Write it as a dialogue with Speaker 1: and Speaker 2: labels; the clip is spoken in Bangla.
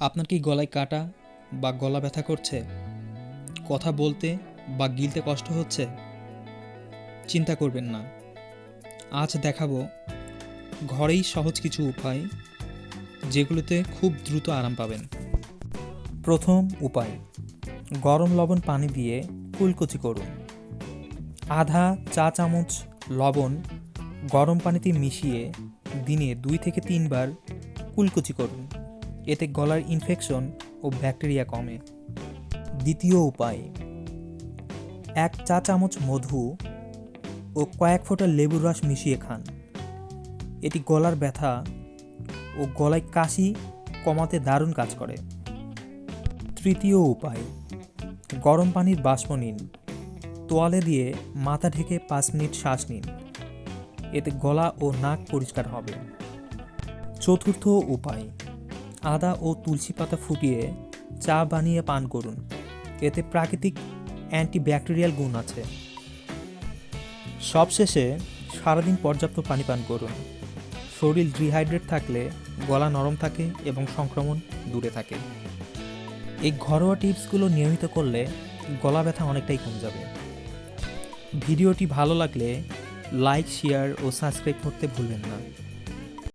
Speaker 1: আপনার কি গলায় কাটা বা গলা ব্যথা করছে? কথা বলতে বা গিলতে কষ্ট হচ্ছে? চিন্তা করবেন না। আজ দেখাবো ঘরেই সহজ কিছু উপায় যেগুলোতে খুব দ্রুত আরাম পাবেন। প্রথম উপায়, গরম লবণ পানি দিয়ে কুলকুচি করুন। আধা চা চামচ লবণ গরম পানিতে মিশিয়ে দিনে দুই থেকে তিনবার কুলকুচি করুন। এতে গলার ইনফেকশন ও ব্যাকটেরিয়া কমে। দ্বিতীয় উপায়, এক চা চামচ মধু ও কয়েক ফোঁটা লেবুর রস মিশিয়ে খান। এটি গলার ব্যথা ও গলায় কাশি কমাতে দারুণ কাজ করে। তৃতীয় উপায়, গরম পানির বাষ্প নিন। তোয়ালে দিয়ে মাথা ঢেকে পাঁচ মিনিট শ্বাস নিন। এতে গলা ও নাক পরিষ্কার হবে। চতুর্থ উপায় আদা ও তুলসী পাতা ফুটিয়ে চা বানিয়ে পান করুন। এতে প্রাকৃতিক অ্যান্টিব্যাকটেরিয়াল গুণ আছে। সবশেষে সারাদিন পর্যাপ্ত পানি পান করুন। শরীর ডিহাইড্রেট থাকলে গলা নরম থাকে এবং সংক্রমণ দূরে থাকে। এই ঘরোয়া টিপসগুলো নিয়মিত করলে গলা ব্যথা অনেকটাই কম যাবে। ভিডিওটি ভালো লাগলে লাইক, শেয়ার ও সাবস্ক্রাইব করতে ভুলবেন না।